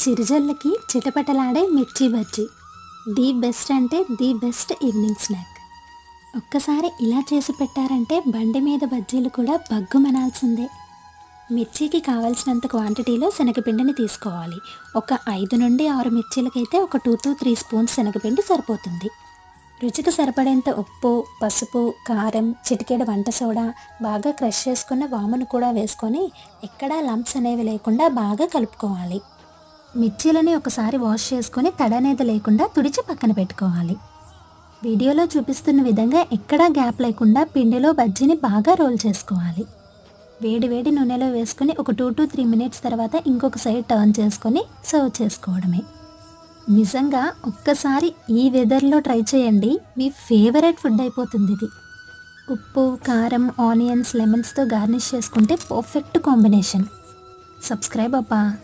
చిరుజల్లకి చిటపటలాడే mirchi bajji. The best అంటే the best evening snack. ఒక్కసారి ఇలా చేసి పెట్టారంటే బండి మీద బజ్జీలు కూడా బగ్గుమనాల్సిందే మిర్చికి కావాల్సినంత క్వాంటిటీలో శనగపిండిని తీసుకోవాలి. ఒక ఐదు నుండి ఆరు మిర్చీలకైతే ఒక టూ టు త్రీ స్పూన్స్ శనగపిండి సరిపోతుంది. రుచికి సరిపడేంత ఉప్పు పసుపు కారం చిటికెడు వంట సోడా బాగా క్రష్ చేసుకున్న వామును కూడా వేసుకొని ఎక్కడా లంప్స్ అనేవి లేకుండా బాగా కలుపుకోవాలి. మిర్చీలని ఒకసారి వాష్ చేసుకొని తడ అనేది లేకుండా తుడిచి పక్కన పెట్టుకోవాలి. వీడియోలో చూపిస్తున్న విధంగా ఎక్కడా గ్యాప్ లేకుండా పిండిలో బజ్జీని బాగా రోల్ చేసుకోవాలి. వేడి వేడి నూనెలో వేసుకొని ఒక టూ టు త్రీ మినిట్స్ తర్వాత ఇంకొక సైడ్ టర్న్ చేసుకొని సర్వ్ చేసుకోవడమే. నిజంగా ఒక్కసారి ఈ వెదర్లో ట్రై చేయండి. మీ ఫేవరెట్ ఫుడ్ అయిపోతుంది ఇది. ఉప్పు కారం ఆనియన్స్ లెమన్స్తో గార్నిష్ చేసుకుంటే పర్ఫెక్ట్ కాంబినేషన్. సబ్స్క్రైబ్ అబ్బా!